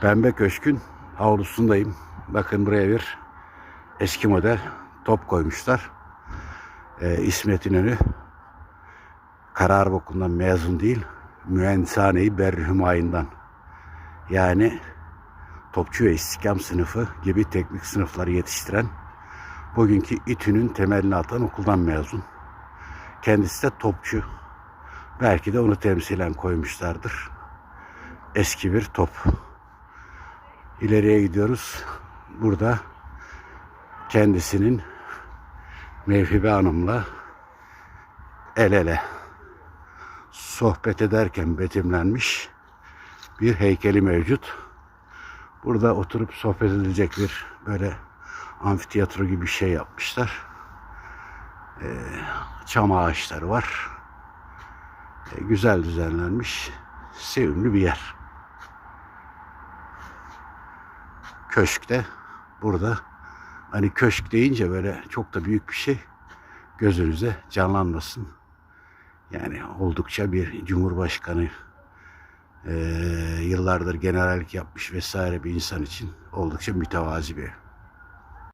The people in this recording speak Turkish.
Pembe Köşk'ün avlusundayım. Bakın buraya bir eski model top koymuşlar. Ee, İsmet İnönü karar okulundan mezun değil, mühendishane-i Berrümayından. Yani topçu ve istikam sınıfı gibi teknik sınıfları yetiştiren bugünkü İTÜ'nün temelini atan okuldan mezun. Kendisi de topçu. Belki de onu temsilen koymuşlardır. Eski bir top. İleriye gidiyoruz. Burada kendisinin Mevhibe Hanım'la el ele sohbet ederken betimlenmiş bir heykeli mevcut. Burada oturup sohbet edilecek bir böyle amfiteyatro gibi bir şey yapmışlar. Ee, çam ağaçları var. Ee, güzel düzenlenmiş. Sevimli bir yer. Köşkte burada hani köşk deyince böyle çok da büyük bir şey gözünüze canlanmasın. Yani oldukça bir cumhurbaşkanı eee, yıllardır generallik yapmış vesaire bir insan için oldukça mütevazi bir.